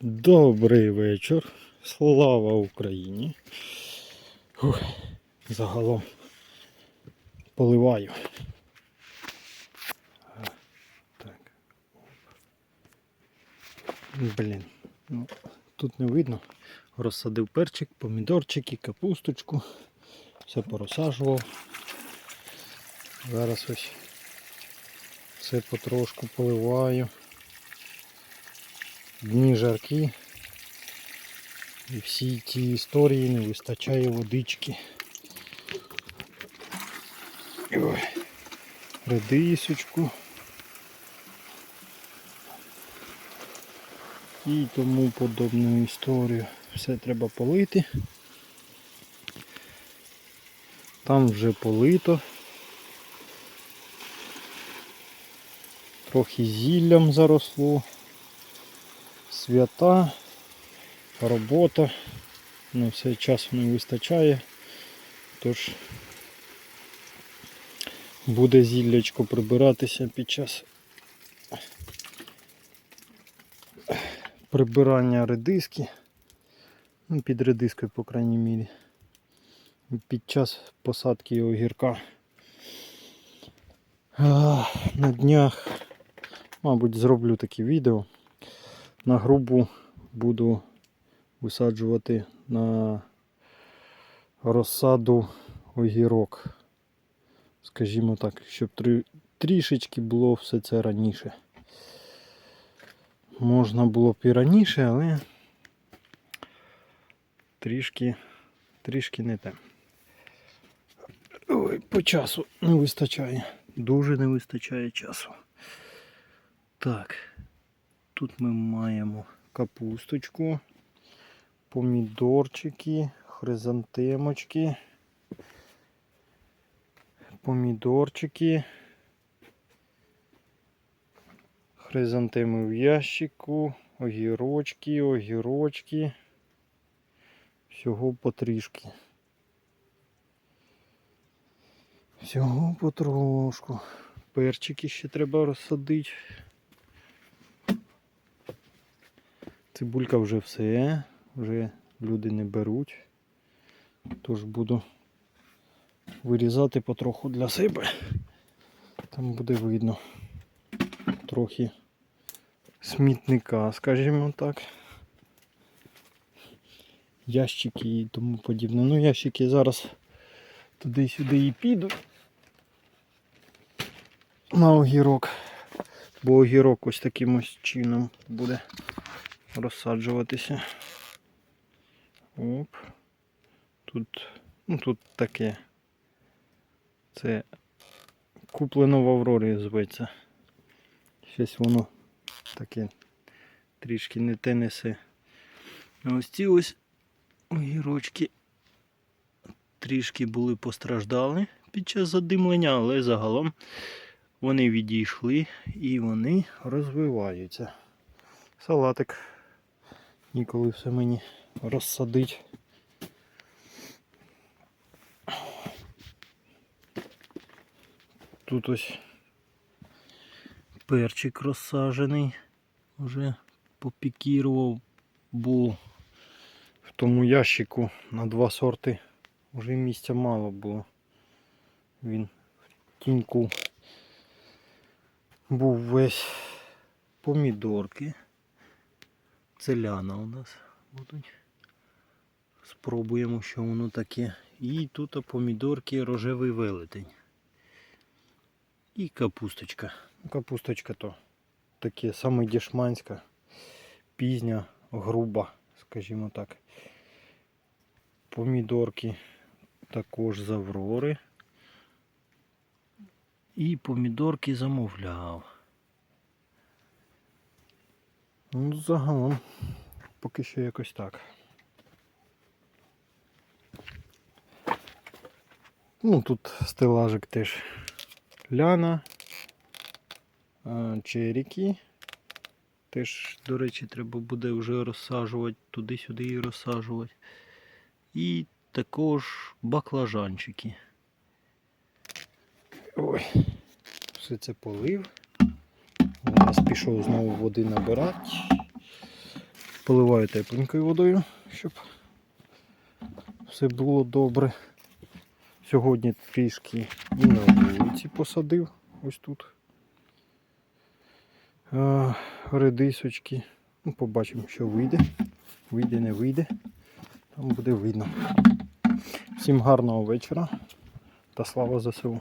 Добрий вечір. Слава Україні. Ух, загалом поливаю. Так. Блін. Ну, тут не видно. Розсадив перчик, помідорчики, капусточку. Все порозсаджував. Зараз ось все потрошку поливаю. Дні жаркі. І всі ті історії не вистачає водички. Ой, редисочку. І тому подобну історію. Все треба полити. Там вже полито. Трохи зіллям заросло. Свята, робота. На все часу не вистачає. Тож буде зіллячко прибиратися під час прибирання редиски. Ну, під редискою, по крайній мірі. Під час посадки огірка. На днях, мабуть, зроблю таке відео. На грубу буду висаджувати на розсаду огірок. Скажімо так, щоб трі- трішечки було все це раніше. Можна було б і раніше, але трішки, трішки не те. Ой, по часу не вистачає. Дуже не вистачає часу. Так. Тут ми маємо капусточку, помідорчики, хризантемочки, помідорчики, хризантеми в ящику, огірочки, огірочки. Всього потрішки. Всього потрошку. Перчики ще треба розсадити. Цибулька вже все, вже люди не беруть. Тож буду вирізати потроху для себе. Там буде видно трохи смітника, скажімо так. Ящики і тому подібне. Ну, ящики зараз туди-сюди і підуть на огірок. Бо огірок ось таким ось чином буде розсаджуватися. Оп. Тут, ну тут таке. Це куплено в Аврорі зветься. Щось воно таке трішки не те несе. Ось ці ось огірочки трішки були постраждали під час задимлення, але загалом вони відійшли і вони розвиваються. Салатик. Ніколи все мені розсадить. Тут ось перчик розсаджений, вже попікірував, бо в тому ящику на два сорти вже місця мало було. Він в тіньку був весь помідорки. Целяна у нас будуть. Спробуємо, що воно таке. І тут помідорки рожевий велетень. І капусточка. Ну, Капусточка то таке саме дешманська, пізня, груба, скажімо так. Помідорки також з Аврори. І помідорки замовляв. Ну, загалом, поки що якось так. Ну, тут стелажик теж ляна, черіки. Теж, до речі, треба буде вже розсаджувати, туди-сюди і розсаджувати. І також баклажанчики. Ой, все це полив. Зараз пішов знову води набирати. Поливаю тепленькою водою, щоб все було добре. Сьогодні трішки і на вулиці посадив ось тут. А, редисочки. Ну, побачимо, що вийде. Вийде, не вийде. Там буде видно. Всім гарного вечора та слава ЗСУ.